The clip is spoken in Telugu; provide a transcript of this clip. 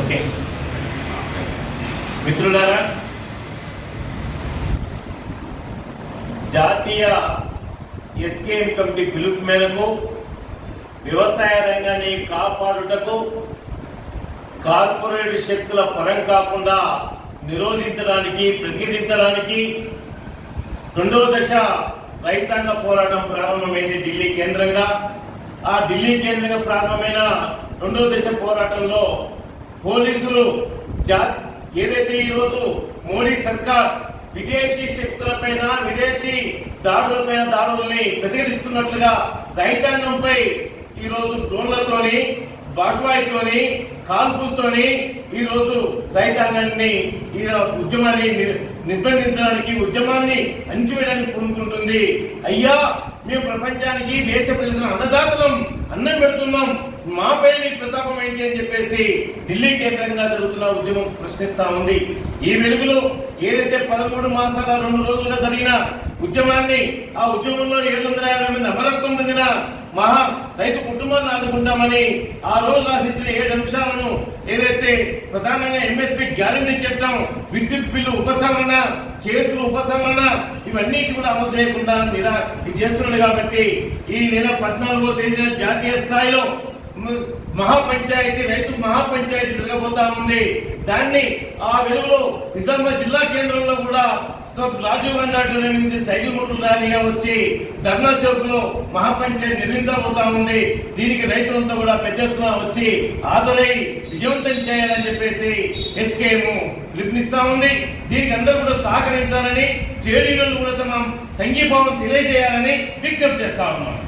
ఓకే. మిత్రులారా జాతీయ ఎస్కే కమిటీ పిలుపు మేరకు వ్యవసాయ రంగాన్ని కాపాడుటకు కార్పొరేట్ శక్తుల పరం కాకుండా నిరోధించడానికి ప్రకటించడానికి రెండో దశ రైతాంగ పోరాటం ప్రారంభమైంది ఢిల్లీ కేంద్రంగా. ఆ ఢిల్లీ కేంద్రంగా ప్రారంభమైన రెండో దశ పోరాటంలో పోలీసులు జా ఏదైతే ఈరోజు మోడీ సర్కార్ విదేశీ శక్తులపైన విదేశీ దాడులపైన దాడుల్ని ప్రతిఘటిస్తున్నట్లుగా రైతాంగంపై ఈరోజు డ్రోన్లతోని బాష్వాయితోని కాల్పులతోని ఈరోజు రైతాంగాన్ని ఈ ఉద్యమాన్ని నిర్బంధించడానికి ఉద్యమాన్ని అణిచివేయడానికి పూనుకుంటుంది. అయ్యా మేము ప్రపంచానికి దేశ ప్రజలకు అన్నదాతలం అన్నం పెడుతున్నాం. మాపై నీ ప్రతాపం ఏంటి అని చెప్పేసి ఢిల్లీ కేంద్రంగా జరుగుతున్న ఉద్యమం ప్రశ్నిస్తా ఉంది. ఈ వెలుగులో ఏదైతే పదమూడు మాసాల రెండు రోజులుగా జరిగిన ఉద్యమాన్ని ఆ ఉద్యమంలో ఏడు వందల యాభై చెందిన మహా రైతు కుటుంబాన్ని ఆదుకుంటామని ఆ రోజు రాసిచ్చిన ఏడు అంశాలను ఏదైతే ప్రధానంగా ఎంఎస్పి గ్యారంటీ చట్టం విద్యుత్ బిల్లు ఉపసంహరణ కేసులు ఉపసంహరణ ఇవన్నీ కూడా అమలు చేయకుండా నిరా ఇది చేస్తున్నాడు కాబట్టి ఈ నెల పద్నాలుగో తేదీన జాతీయ స్థాయిలో మహాపంచాయతీ రైతు మహాపంచాయతీ జరగబోతా ఉంది. దాన్ని ఆ వెలుగులో నిజామాబాద్ జిల్లా కేంద్రంలో కూడా రాజీవ్ గాంధీ ఆడిటోరియం నుంచి సైకిల్ గుంటూరు ర్యాలీగా వచ్చి ధర్నా చౌక్లో మహాపంచాయతీ నిర్మించబోతా ఉంది. దీనికి రైతులంతా కూడా పెద్ద ఎత్తున వచ్చి హాజరై విజయవంతం చేయాలని చెప్పేసి ఎస్కేఎం పిలుపునిస్తా ఉంది. దీనికి అందరూ కూడా సహకరించాలని ట్రేడ్ యూనియన్లు కూడా తమ సంఘీభావం తెలియజేయాలని విజ్ఞప్తి చేస్తా ఉన్నాం.